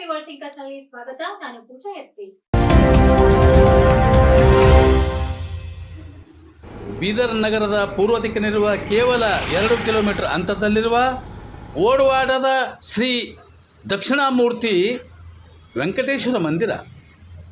ಸ್ವಾಗತ. ನಾನು ಪೂಜಾ ಎಸ್ಪಿ ಬೀದರ್ ನಗರದ ಪೂರ್ವ ದಿಕ್ಕಿನಲ್ಲಿರುವ ಕೇವಲ ಎರಡು ಕಿಲೋಮೀಟರ್ ಅಂತರದಲ್ಲಿರುವ ಓಡವಾಡದ ಶ್ರೀ ದಕ್ಷಿಣಾಮೂರ್ತಿ ವೆಂಕಟೇಶ್ವರ ಮಂದಿರ.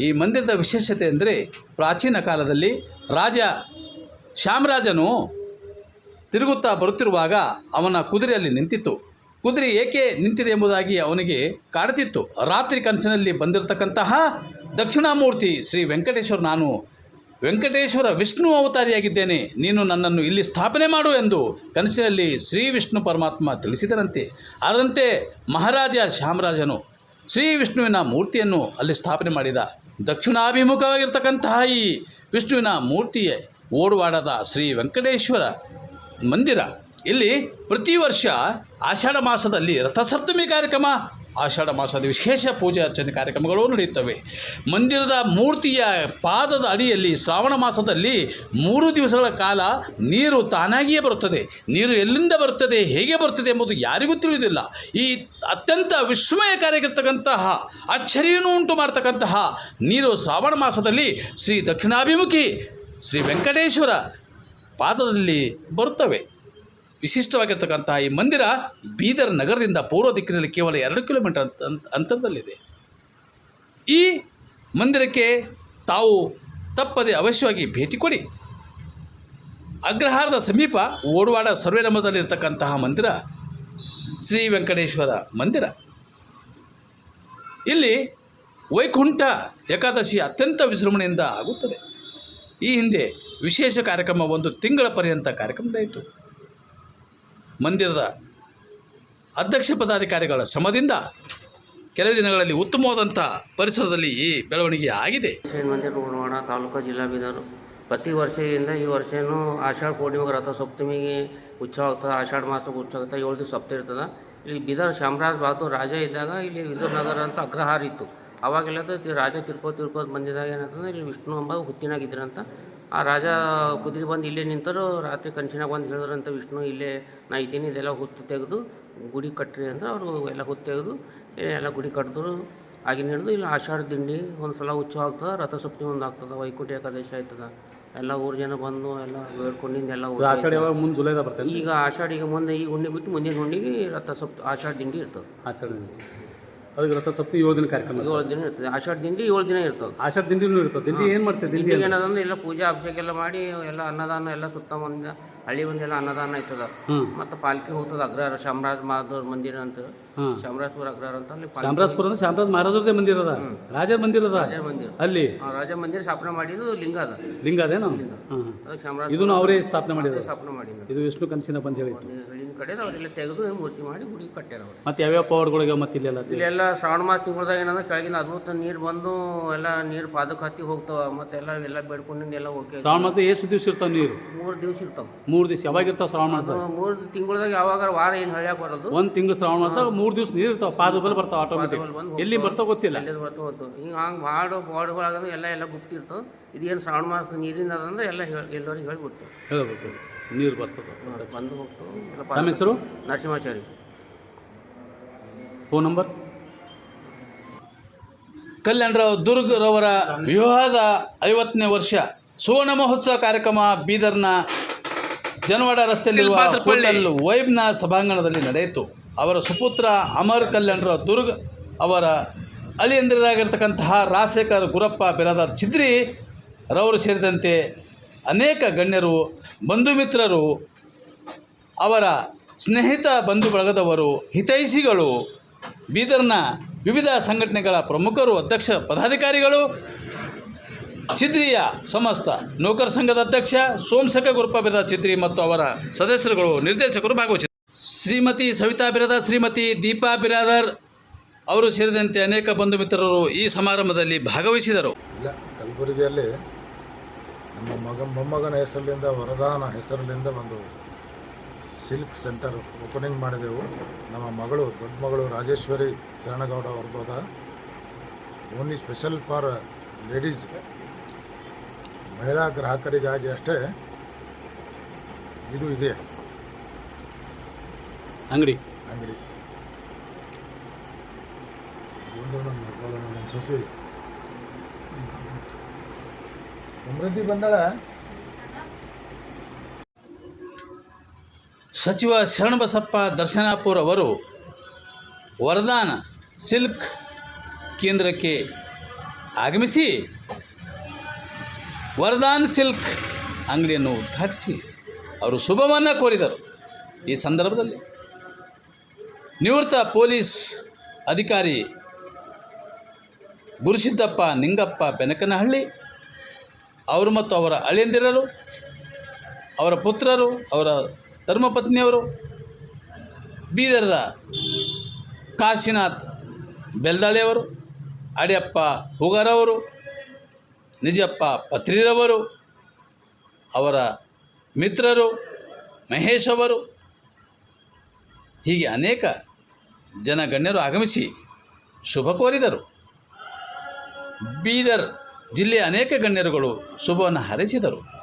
ಈ ಮಂದಿರದ ವಿಶೇಷತೆ ಅಂದರೆ ಪ್ರಾಚೀನ ಕಾಲದಲ್ಲಿ ರಾಜ ಶ್ಯಾಮರಾಜನು ತಿರುಗುತ್ತಾ ಬರುತ್ತಿರುವಾಗ ಅವನ ಕುದುರೆಯಲ್ಲಿ ನಿಂತಿತ್ತು. ಕುದುರೆ ಏಕೆ ನಿಂತಿದೆ ಎಂಬುದಾಗಿ ಅವನಿಗೆ ಕಾಡುತ್ತಿತ್ತು. ರಾತ್ರಿ ಕನಸಿನಲ್ಲಿ ಬಂದಿರತಕ್ಕಂತಹ ದಕ್ಷಿಣಾಮೂರ್ತಿ ಶ್ರೀ ವೆಂಕಟೇಶ್ವರ ನಾನು. ವೆಂಕಟೇಶ್ವರ ವಿಷ್ಣು ಅವತಾರಿಯಾಗಿದ್ದೇನೆ. ನೀನು ನನ್ನನ್ನು ಇಲ್ಲಿ ಸ್ಥಾಪನೆ ಮಾಡು ಎಂದು ಕನಸಿನಲ್ಲಿ ಶ್ರೀ ವಿಷ್ಣು ಪರಮಾತ್ಮ ತಿಳಿಸಿದರಂತೆ. ಅದರಂತೆ ಮಹಾರಾಜ ಶ್ಯಾಮರಾಜನು ಶ್ರೀ ವಿಷ್ಣುವಿನ ಮೂರ್ತಿಯನ್ನು ಅಲ್ಲಿ ಸ್ಥಾಪನೆ ಮಾಡಿದ. ದಕ್ಷಿಣಾಭಿಮುಖವಾಗಿರ್ತಕ್ಕಂತಹ ಈ ವಿಷ್ಣುವಿನ ಮೂರ್ತಿಯೇ ಓಡುವಾಡದ ಶ್ರೀ ವೆಂಕಟೇಶ್ವರ ಮಂದಿರ. ಇಲ್ಲಿ ಪ್ರತಿ ವರ್ಷ ಆಷಾಢ ಮಾಸದಲ್ಲಿ ರಥಸಪ್ತಮಿ ಕಾರ್ಯಕ್ರಮ, ಆಷಾಢ ಮಾಸದ ವಿಶೇಷ ಪೂಜೆ ಅರ್ಚನೆ ಕಾರ್ಯಕ್ರಮಗಳು ನಡೆಯುತ್ತವೆ. ಮಂದಿರದ ಮೂರ್ತಿಯ ಪಾದದ ಅಡಿಯಲ್ಲಿ ಶ್ರಾವಣ ಮಾಸದಲ್ಲಿ ಮೂರು ದಿವಸಗಳ ಕಾಲ ನೀರು ತಾನಾಗಿಯೇ ಬರುತ್ತದೆ. ನೀರು ಎಲ್ಲಿಂದ ಬರುತ್ತದೆ ಹೇಗೆ ಬರುತ್ತದೆ ಎಂಬುದು ಯಾರಿಗೂ ತಿಳಿಯುವುದಿಲ್ಲ. ಈ ಅತ್ಯಂತ ವಿಸ್ಮಯಕಾರಿಯಾಗಿರ್ತಕ್ಕಂತಹ ಅಚ್ಚರಿಯನ್ನು ಉಂಟು ಮಾಡ್ತಕ್ಕಂತಹ ನೀರು ಶ್ರಾವಣ ಮಾಸದಲ್ಲಿ ಶ್ರೀ ದಕ್ಷಿಣಾಭಿಮುಖಿ, ಶ್ರೀ ವೆಂಕಟೇಶ್ವರ ಪಾದದಲ್ಲಿ ಬರುತ್ತವೆ. ವಿಶಿಷ್ಟವಾಗಿರ್ತಕ್ಕಂತಹ ಈ ಮಂದಿರ ಬೀದರ್ ನಗರದಿಂದ ಪೂರ್ವ ದಿಕ್ಕಿನಲ್ಲಿ ಕೇವಲ ಎರಡು ಕಿಲೋಮೀಟರ್ ಅಂತ ಅಂತ- ಅಂತರದಲ್ಲಿದೆ. ಈ ಮಂದಿರಕ್ಕೆ ತಾವು ತಪ್ಪದೆ ಅವಶ್ಯವಾಗಿ ಭೇಟಿ ಕೊಡಿ. ಅಗ್ರಹಾರದ ಸಮೀಪ ಓಡವಾಡ ಸರ್ವೆ ನಂಬರ್ದಲ್ಲಿರ್ತಕ್ಕಂತಹ ಮಂದಿರ ಶ್ರೀ ವೆಂಕಟೇಶ್ವರ ಮಂದಿರ. ಇಲ್ಲಿ ವೈಕುಂಠ ಏಕಾದಶಿ ಅತ್ಯಂತ ವಿಜೃಂಭಣೆಯಿಂದ ಆಗುತ್ತದೆ. ಈ ಹಿಂದೆ ವಿಶೇಷ ಕಾರ್ಯಕ್ರಮ ಒಂದು ತಿಂಗಳ ಪರ್ಯಂತ ಕಾರ್ಯಕ್ರಮ ನಡೆಯಿತು. ಮಂದಿರದ ಅಧ್ಯಕ್ಷ ಪದಾಧಿಕಾರಿಗಳ ಶ್ರಮದಿಂದ ಕೆಲವು ದಿನಗಳಲ್ಲಿ ಉತ್ತಮವಾದಂಥ ಪರಿಸರದಲ್ಲಿ ಈ ಬೆಳವಣಿಗೆ ಆಗಿದೆ. ಶ್ರೀ ಮಂದಿರ ಉಳ್ವಾಡ ತಾಲೂಕು ಜಿಲ್ಲಾ ಬೀದರು ಪ್ರತಿ ವರ್ಷದಿಂದ ಈ ವರ್ಷನೂ ಆಷಾಢ ಪೂರ್ಣಿಮೆಗೆ ರಥ ಸಪ್ತಮಿಗೆ ಉತ್ಸವ ಆಗ್ತದೆ. ಆಷಾಢ ಮಾಸಕ್ಕೆ ಉತ್ಸವ ಆಗ್ತದೆ. ಏಳು ದಿವಸ ಸಪ್ತ ಇರ್ತದೆ. ಇಲ್ಲಿ ಬೀದರ್ ಶಾಮರಾಜ್ ಬಹದ್ದೂರ್ ರಾಜ ಇದ್ದಾಗ ಇಲ್ಲಿ ನಗರ ಅಂತ ಅಗ್ರಹಾರ ಇತ್ತು. ಅವಾಗೆಲ್ಲ ರಾಜ ತಿರ್ಕೋ ತಿರ್ಕೋದು ಬಂದಿದಾಗ ಏನಂತಂದ್ರೆ ಇಲ್ಲಿ ವಿಷ್ಣು ಎಂಬ ಹುತ್ತಿನಾಗಿದ್ರಂತ ಆ ರಾಜ ಕುದುರೆ ಬಂದು ಇಲ್ಲೇ ನಿಂತರು ರಾತ್ರಿ ಕಂಚಿನಾಗ ಬಂದು ಹೇಳಿದ್ರಂತ ವಿಷ್ಣು ಇಲ್ಲೇ ನಾ ಇದ್ದೀನಿ ಇದೆಲ್ಲ ಹೊತ್ತು ತೆಗೆದು ಗುಡಿ ಕಟ್ಟ್ರಿ ಅಂದ್ರೆ ಅವರು ಎಲ್ಲ ಹೊತ್ತು ತೆಗೆದು ಎಲ್ಲ ಗುಡಿ ಕಟ್ಟಿದ್ರು ಆಗಿನ ಹಿಡಿದು ಇಲ್ಲಿ ಆಷಾಢ ದಿಂಡಿ ಒಂದು ಸಲ ಹುಚ್ಚು ಆಗ್ತದೆ ರಥಸಪ್ತಮಿ ಒಂದು ಆಗ್ತದೆ ವೈಕುಂಠ ಏಕಾದಶಿ ಆಯ್ತದ. ಎಲ್ಲ ಊರು ಜನ ಬಂದು ಎಲ್ಲ ಬೇಡ್ಕೊಂಡಿಂದ ಎಲ್ಲ ಆಷಾಢ ಯಾವಾಗ ಮುಂದೆ ಜುಲೈದಾಗ ಬರ್ತದೆ ಈಗ ಆಷಾಢ ಈಗ ಮುಂದೆ ಈಗ ಹುಣ್ಣಿ ಬಿಟ್ಟು ಮುಂದಿನ ಹುಣ್ಣಿಗೆ ರಥ ಸಪ್ತ ಆಷಾಢ ದಿಂಡಿ ಇರ್ತದೆ. ಆಚರಣೆ ಅದಕ್ಕೆ ರಥಸಪ್ತಿ ಏಳು ದಿನ ಕಾರ್ಯಕ್ರಮ ಏಳು ದಿನ ಇರ್ತದೆ. ಆಷಾಢ ದಿಂಡಿ ಏಳು ದಿನ ಇರ್ತದೆ. ಆಷಾಢ ದಿಂಡಿನೂ ಇರ್ತದೆ. ದಿಂಡಿ ಏನು ಮಾಡ್ತೇವೆ ದಿಂಡಿ ದಿಂಡಿಗೆ ಏನದಂದ್ರೆ ಎಲ್ಲ ಪೂಜೆ ಅಭಿಷೇಕ ಎಲ್ಲ ಮಾಡಿ ಎಲ್ಲ ಅನ್ನದಾನ ಎಲ್ಲ ಸುತ್ತ ಮುಂದ ಹಳ್ಳಿ ಮಂದಿ ಅನ್ನದಾನ ಆಯ್ತದ. ಮತ್ತು ಪಾಲ್ಕಿ ಹೋಗ್ತದೆ ಅಗ್ರಹಾರ ಚಾಮರಾಜ ಮಹಾದೇವ್ರ ಮಂದಿರ ಅಂತ. ಶಾಮರಾಜ್ಪುರ ಅಗ್ರಹಾರ ಅಂತ ಅಲ್ಲಿ ಶಾಮರಾಜ್ಪುರ ಅಂದ್ರೆ ಚಾಮರಾಜ ಮಹಾರಾಜರದೇ ಮಂದಿರ ಅದ? ರಾಜ ಮಂದಿರ ಅದ? ರಾಜ ಮಂದಿರ. ಅಲ್ಲಿ? ಆ ರಾಜ ಮಂದಿರ ಸ್ಥಾಪನೆ ಮಾಡಿದ್ದು ಲಿಂಗ ಅದ. ಲಿಂಗ ಅದೇನು? ಚಾಮರಾಜ ಇದನ್ನು ಅವರೇ ಸ್ಥಾಪನೆ ಮಾಡಿದ್ರು ಸ್ಥಾಪನೆ ಮಾಡಿದ್ರು ಇದು ವಿಷ್ಣು ಕನಸಿನ ಬಂದು ಹೇಳಿತ್ತು ಹೇಳಿನ ಕಡೆ ಅವರೆಲ್ಲ ತೆಗೆದು ಮೂರ್ತಿ ಮಾಡಿ ಗುಡಿ ಕಟ್ಟ್ಯಾರ ಅವರು. ಮತ್ತೆ ಯಾವ್ಯಾವ ಪವರ್ಗಳಿಗೆ ಮತ್ತೆ ಇಲ್ಲೆಲ್ಲ ಇಲ್ಲೆಲ್ಲ ಶ್ರಾವಣ ಮಾಸ ತಿಂಗಳದಾಗ ಏನಂದ್ರೆ ಕೆಳಗಿನ ಅದ್ಭುತ ನೀರು ಬಂದು ಎಲ್ಲ ನೀರು ಪಾದಕ್ಕೆ ಹತ್ತಿ ಹೋಗ್ತಾವ ಮತ್ತೆಲ್ಲ ಎಲ್ಲ ಬೇಡ್ಕೊಂಡಿಂದ ಎಲ್ಲ ಓಕೆ ಶ್ರಾವಣ ಮಾಸ ಎಷ್ಟು ದಿವಸ ಇರ್ತಾವ ನೀರು? ಮೂರು ದಿವಸ ಇರ್ತಾವ. ಮೂರು ದಿವಸ ಯಾವಾಗ ಇರ್ತಾವ ಶ್ರಾವಣ ಮಾಸ ಮೂರು ತಿಂಗಳದಾಗ ಯಾವಾಗ ವಾರ ಏನು ಹೇಳ್ಯಾಕ ಬರೋದು ಒಂದು ತಿಂಗಳು ಶ್ರಾವಣ ಮಾಸದಾಗ ಮೂರು ದಿವಸ ನೀರು ಇರ್ತಾವ ಪಾದ ಬಲ್ ಬರ್ತಾವ ಆಟೋಮೆಟಿಕ್ ಎಲ್ಲಿ ಬರ್ತಾವ ಗೊತ್ತಿಲ್ಲ. ಅಲ್ಲಿಂದ ಬರ್ತಾ ಹೋಗ್ತು ಹಿಂಗೆ ಹಂಗೆ ಬಾಡು ಬಾಡುಗಳಾಗ ಎಲ್ಲ ಎಲ್ಲ ಗುಪ್ತಿ ಇರ್ತವೆ. ಇದೇನು ಶ್ರಾವಣ ಮಾಸದ ನೀರಿಂದ ಅದಂದ್ರೆ ಎಲ್ಲ ಹೇಳಿ ಎಲ್ಲರಿಗೆ ಹೇಳಿಬಿಡ್ತು ಹೇಳ ಬರ್ತದೆ ನೀರು ಬರ್ತದೆ ಬಂದು ಹೋಗ್ತು ನಮ್ಮ ಹೆಸರು? ನರಸಿಂಹಾಚಾರಿ. ಫೋನ್ ನಂಬರ್ ಕಲ್ಯಾಣರಾವ್ ದುರ್ಗ್ರವರ ವಿವಾಹದ ಐವತ್ತನೇ ವರ್ಷ ಸುವರ್ಣ ಮಹೋತ್ಸವ ಕಾರ್ಯಕ್ರಮ ಬೀದರ್ನ ಜನವಾಡ ರಸ್ತೆಯಲ್ಲಿರುವ ಹೋಟೆಲ್ ವೈಬ್ನ ಸಭಾಂಗಣದಲ್ಲಿ ನಡೆಯಿತು. ಅವರ ಸುಪುತ್ರ ಅಮರ್ ಕಲ್ಯಾಣರಾವ್ ದುರ್ಗ್ ಅವರ ಅಳಿಯಂದಿರಾಗಿರ್ತಕ್ಕಂತಹ ರಾಜಶೇಖರ್ ಗುರಪ್ಪ ಬಿರಾದಾರ್ ಚಿದ್ರಿ ರವರು ಸೇರಿದಂತೆ ಅನೇಕ ಗಣ್ಯರು ಬಂಧು ಮಿತ್ರರು ಅವರ ಸ್ನೇಹಿತ ಬಂಧು ಬಳಗದವರು ಹಿತೈಷಿಗಳು, ಬೀದರ್ನ ವಿವಿಧ ಸಂಘಟನೆಗಳ ಪ್ರಮುಖರು, ಅಧ್ಯಕ್ಷ ಪದಾಧಿಕಾರಿಗಳು, ಚಿದ್ರಿಯ ಸಮಸ್ತ ನೌಕರ ಸಂಘದ ಅಧ್ಯಕ್ಷ ಸೋಮಶಕ ಗುರುಪ ಬಿರದ ಚಿದ್ರಿ ಮತ್ತು ಅವರ ಸದಸ್ಯರುಗಳು, ನಿರ್ದೇಶಕರು ಭಾಗವಹಿಸಿದರು ಶ್ರೀಮತಿ ಸವಿತಾ ಬಿರಾದರ್ ಶ್ರೀಮತಿ ದೀಪಾ ಬಿರಾದರ್ ಅವರು ಸೇರಿದಂತೆ ಅನೇಕ ಬಂಧು ಮಿತ್ರರು ಈ ಸಮಾರಂಭದಲ್ಲಿ ಭಾಗವಹಿಸಿದರು. ಕಲಬುರಗಿಯಲ್ಲಿ ನಮ್ಮ ಮಗ, ಮೊಮ್ಮಗನ ಹೆಸರಿನಿಂದ ವರದಾನ ಹೆಸರಿನಿಂದ ಒಂದು ಸಿಲ್ಕ್ ಸೆಂಟರ್ ಓಪನಿಂಗ್ ಮಾಡಿದೆವು. ನಮ್ಮ ಮಗಳು ದೊಡ್ಡ ಮಗಳು ರಾಜೇಶ್ವರಿ ಚರಣಗೌಡ ಅವ್ರದ್ದು ಓನ್ಲಿ ಸ್ಪೆಷಲ್ ಫಾರ್ ಲೇಡೀಸ್ ಮಹಿಳಾ ಗ್ರಾಹಕರಿಗಾಗಿ ಅಷ್ಟೇ ಇದು ಇದೆ. ಅಂಗಡಿ. ಅಂಗಡಿ. ಸಸಿ ಸಮೃದ್ಧಿ ಬಂದಳ. ಸಚಿವ ಶರಣಬಸಪ್ಪ ದರ್ಶನಾಪುರ್ ಅವರು ವರದಾನ ಸಿಲ್ಕ್ ಕೇಂದ್ರಕ್ಕೆ ಆಗಮಿಸಿ ವರದಾನ್ ಸಿಲ್ಕ್ ಅಂಗಡಿಯನ್ನು ಉದ್ಘಾಟಿಸಿ ಅವರು ಶುಭವನ್ನು ಕೋರಿದರು. ಈ ಸಂದರ್ಭದಲ್ಲಿ ನಿವೃತ್ತ ಪೊಲೀಸ್ ಅಧಿಕಾರಿ ಗುರುಸಿದ್ದಪ್ಪ ನಿಂಗಪ್ಪ ಬೆನಕನಹಳ್ಳಿ ಅವರು ಮತ್ತು ಅವರ ಅಳಿಯಂದಿರರು, ಅವರ ಪುತ್ರರು, ಅವರ ಧರ್ಮಪತ್ನಿಯವರು ಬೀದರ್ದ ಕಾಶಿನಾಥ್ ಬೆಲ್ದಾಳಿಯವರು, ಅಡಿಯಪ್ಪ ಹೂಗಾರವರು, ನಿಜಪ್ಪ ಪತ್ರಿರವರು, ಅವರ ಮಿತ್ರರು ಮಹೇಶ್ ಅವರು ಹೀಗೆ ಅನೇಕ ಜನಗಣ್ಯರು ಆಗಮಿಸಿ ಶುಭ ಕೋರಿದರು. ಬೀದರ್ ಜಿಲ್ಲೆಯ ಅನೇಕ ಗಣ್ಯರುಗಳು ಶುಭವನ್ನು ಹಾರೈಸಿದರು.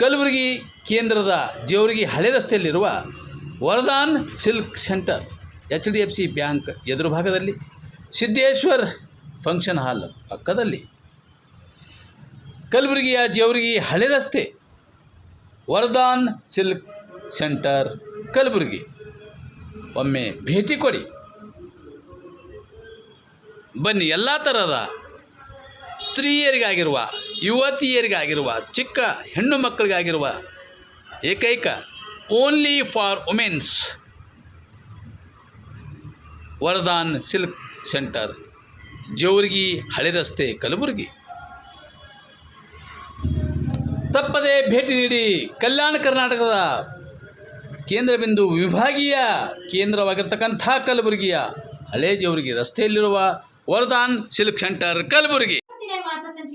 ಕಲಬುರಗಿ ಕೇಂದ್ರದ ಜೇವರ್ಗಿ ಹಳೆ ರಸ್ತೆಯಲ್ಲಿರುವ Varadan silk centre, H D F C bank ಎದುರು ಭಾಗದಲ್ಲಿ ಸಿದ್ದೇಶ್ವರ್ ಫಂಕ್ಷನ್ ಹಾಲ್ ಪಕ್ಕದಲ್ಲಿ. ಕಲಬುರಗಿಯ ಜೇವರ್ಗಿ ಹಳೆ ರಸ್ತೆ, ವರದಾನ್ ಸಿಲ್ಕ್ ಸೆಂಟರ್ ಕಲಬುರಗಿ. ಒಮ್ಮೆ ಭೇಟಿ ಕೊಡಿ. ಬನ್ನಿ, ಎಲ್ಲ ಥರದ ಸ್ತ್ರೀಯರಿಗಾಗಿರುವ, ಯುವತಿಯರಿಗಾಗಿರುವ, ಚಿಕ್ಕ ಹೆಣ್ಣು ಮಕ್ಕಳಿಗಾಗಿರುವ ಏಕೈಕ only for womens Varadan silk centre, Jewargi ಹಳೆ ರಸ್ತೆ, ಕಲಬುರಗಿ. ತಪ್ಪದೆ ಭೇಟಿ ನೀಡಿ ಕಲ್ಯಾಣ ಕರ್ನಾಟಕದ ಕೇಂದ್ರ ಬಿಂದು ವಿಭಾಗೀಯ ಕೇಂದ್ರವಾಗಿರ್ತಕ್ಕಂಥ ಕಲಬುರಗಿಯ ಹಳೆ ಜೇವರ್ಗಿ ರಸ್ತೆಯಲ್ಲಿರುವ ವರದಾನ್ ಸಿಲ್ಕ್ ಸೆಂಟರ್, ಕಲಬುರಗಿ.